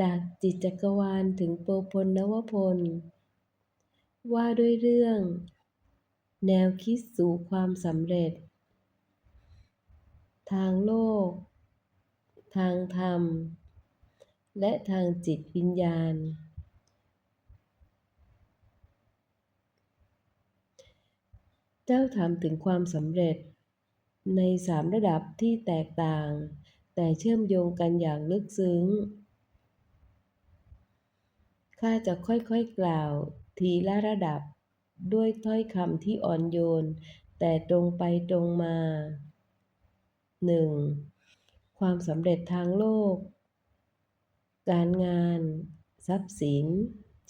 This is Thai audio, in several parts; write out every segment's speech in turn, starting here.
จากจิตจักรวาลถึงโปพลนวพล ว่าด้วยเรื่อง แนวคิดสู่ความสำเร็จ ทางโลก ทางธรรม และทางจิตวิญญาณ เจ้าถามถึงความสำเร็จ ในสามระดับที่แตกต่าง แต่เชื่อมโยงกันอย่างลึกซึ้ง ข้าจะค่อยๆกล่าว ทีละระดับ ด้วยถ้อยคำที่อ่อนโยน แต่ตรงไปตรงมา 1. ความสำเร็จทางโลก การงาน ทรัพย์สิน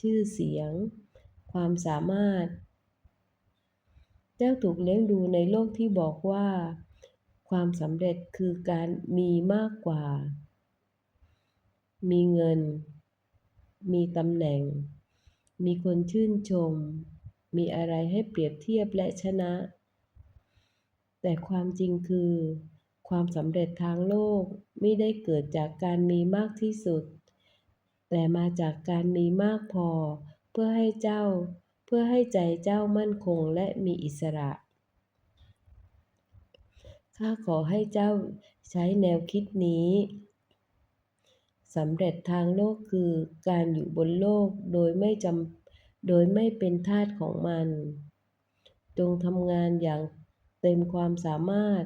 ชื่อเสียง ความสามารถ เจ้าถูกเลี้ยงดูในโลกที่บอกว่า ความสำเร็จคือการมีมากกว่า มีเงิน มีตำแหน่ง มีคนชื่นชม มีอะไรให้เปรียบเทียบและชนะ แต่ความจริงคือ ความสำเร็จทางโลกไม่ได้เกิดจากการมีมากที่สุด แต่มาจากการมีมากพอ เพื่อให้เจ้า เพื่อให้ใจเจ้ามั่นคงและมีอิสระข้าขอให้เจ้าใช้แนวคิดนี้ สำเร็จทางโลกคือการอยู่บนโลกโดยไม่จำโดยไม่เป็นทาสของมัน จงทำงานอย่างเต็มความสามารถ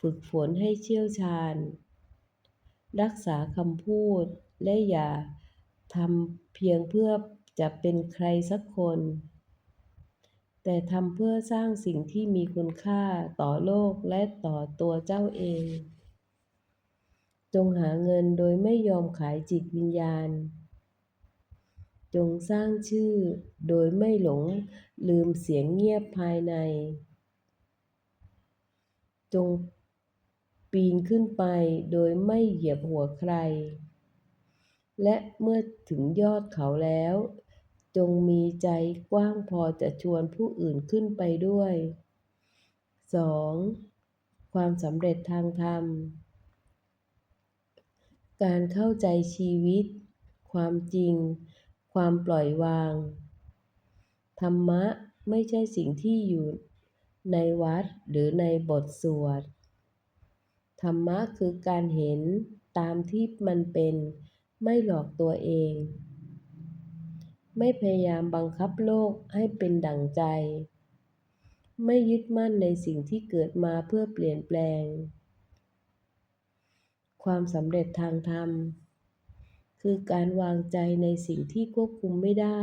ฝึกฝนให้เชี่ยวชาญ รักษาคำพูดและอย่าทำเพียงเพื่อจะเป็นใครสักคน แต่ทำเพื่อสร้างสิ่งที่มีคุณค่าต่อโลกและต่อตัวเจ้าเอง จงหาเงินโดยไม่ยอมขายจิตวิญญาณ จงสร้างชื่อโดยไม่หลงลืมเสียงเงียบภายใน จงปีนขึ้นไปโดยไม่เหยียบหัวใคร และเมื่อถึงยอดเขาแล้ว จงมีใจกว้างพอจะชวนผู้อื่นขึ้นไปด้วย 2. ความสำเร็จทางธรรม การเข้าใจชีวิต ความจริง ความปล่อยวาง ธรรมะไม่ใช่สิ่งที่อยู่ในวัดหรือในบทสวด ธรรมะคือการเห็นตามที่มันเป็นไม่หลอกตัวเอง ไม่พยายามบังคับโลกให้เป็นดั่งใจ ไม่ยึดมั่นในสิ่งที่เกิดมาเพื่อเปลี่ยนแปลง ความสำเร็จทางธรรม คือการวางใจในสิ่งที่ควบคุมไม่ได้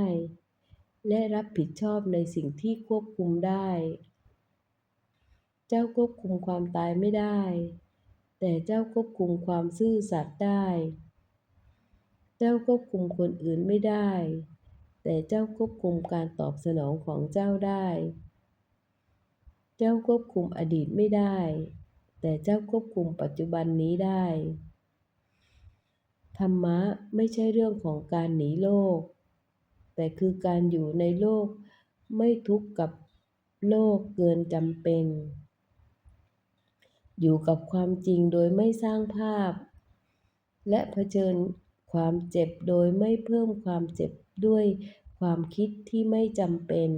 และรับผิดชอบในสิ่งที่ควบคุมได้ เจ้าควบคุมความตายไม่ได้ แต่เจ้าควบคุมความซื่อสัตย์ได้ เจ้าควบคุมคนอื่นไม่ได้ แต่เจ้าควบคุมการตอบสนองของเจ้าได้ เจ้าควบคุมอดีตไม่ได้ แต่เจ้าควบคุมปัจจุบันนี้ได้ ธรรมะไม่ใช่เรื่องของการหนีโลก แต่คือการอยู่ในโลกไม่ทุกข์กับโลกเกินจำเป็น อยู่กับความจริงโดยไม่สร้างภาพ และะเผชิญความเจ็บโดยไม่เพิ่มความเจ็บด้วยความคิดที่ไม่จำเป็น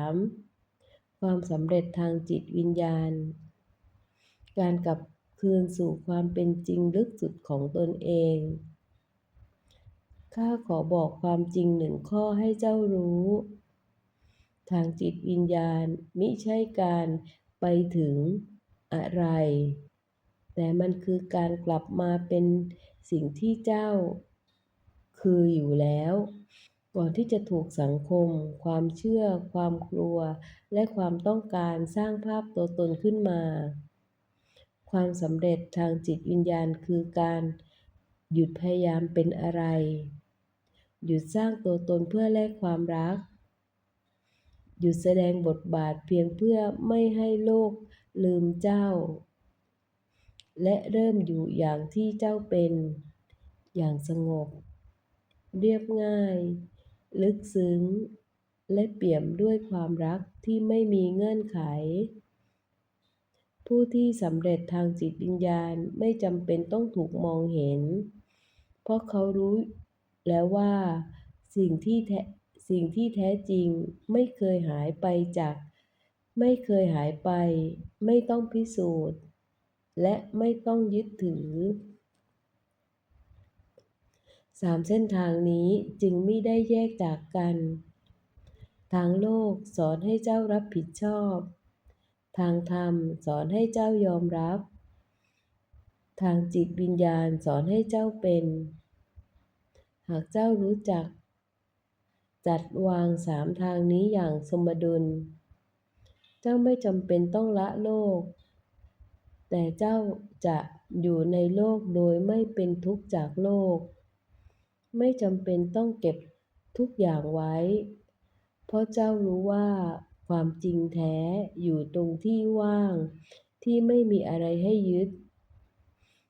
3. ความสำเร็จทางจิตวิญญาณ การกลับคืนสู่ความเป็นจริงลึกสุดของตนเอง ข้าขอบอกความจริงหนึ่งข้อให้เจ้ารู้ ทางจิตวิญญาณมิใช่การไปถึงอะไร แต่มันคือการกลับมาเป็นสิ่งที่เจ้า คืออยู่แล้ว ก่อนที่จะถูกสังคม ความเชื่อ ความกลัว และความต้องการสร้างภาพตัวตนขึ้นมา ความสำเร็จทางจิตวิญญาณคือการหยุดพยายามเป็นอะไร หยุดสร้างตัวตนเพื่อแลกความรัก หยุดแสดงบทบาทเพียงเพื่อไม่ให้โลกลืมเจ้า และเริ่มอยู่อย่างที่เจ้าเป็น อย่างสงบ เรียบง่าย ลึกซึ้ง และเปี่ยมด้วยความรักที่ไม่มีเงื่อนไข ผู้ที่สำเร็จทางจิตวิญญาณไม่จำเป็นต้องถูกมองเห็น เพราะเขารู้แล้วว่าสิ่งที่แท้สิ่งที่แท้จริงไม่เคยหายไปจาก ไม่เคยหายไป ไม่ต้องพิสูจน์ และไม่ต้องยึดถือสามเส้นทางนี้จึงไม่ได้แยกจากกัน ทางโลกสอนให้เจ้ารับผิดชอบ ทางธรรมสอนให้เจ้ายอมรับ ทางจิตวิญญาณสอนให้เจ้าเป็น หากเจ้ารู้จัก จัดวางสามทางนี้อย่างสมดุล เจ้าไม่จำเป็นต้องละโลก แต่เจ้าจะอยู่ในโลกโดยไม่เป็นทุกข์จากโลก ไม่จำเป็นต้องเก็บทุกอย่างไว้ เพราะเจ้ารู้ว่า ความจริงแท้อยู่ตรงที่ว่าง ที่ไม่มีอะไรให้ยึด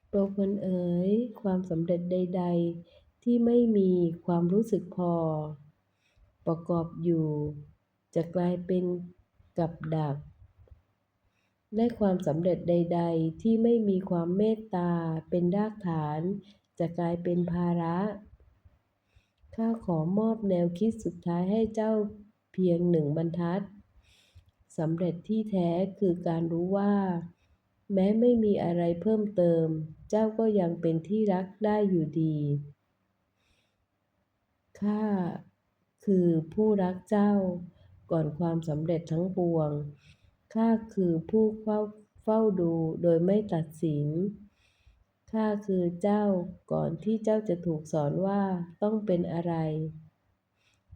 โปรพลเอ๋ยความสำเร็จใด ๆ ที่ไม่มีความรู้สึกพอ ประกอบอยู่ จะกลายเป็นกับดักและความสำเร็จใด ๆ ที่ไม่มีความเมตตาเป็นรากฐาน จะกลายเป็นภาระข้าขอมอบแนวคิดสุดท้ายให้เจ้าเพียงหนึ่งบรรทัด สำเร็จที่แท้คือการรู้ว่า แม้ไม่มีอะไรเพิ่มเติม เจ้าก็ยังเป็นที่รักได้อยู่ดีข้าคือผู้รักเจ้าก่อนความสำเร็จทั้งปวงข้าคือผู้เฝ้าเฝ้าดูโดยไม่ตัดสินข้าคือเจ้าก่อนที่เจ้าจะถูกสอนว่าต้องเป็นอะไร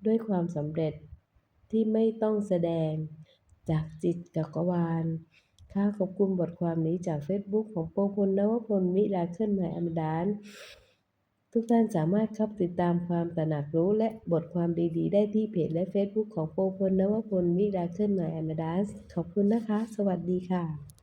ด้วยความสำเร็จที่ไม่ต้องแสดง จากจิตจักรวาล ข้าขอบคุณบทความนี้จาก Facebook ของโปพลนวพลมิลาเคิลไมอัมดาน ทุกท่านสามารถครับติดตามความตระหนักรู้และบทความดีๆ ได้ที่เพจและ Facebook ของโปพลนวพลมิลาเคิลไมอัมดาน ขอบคุณนะคะ สวัสดีค่ะ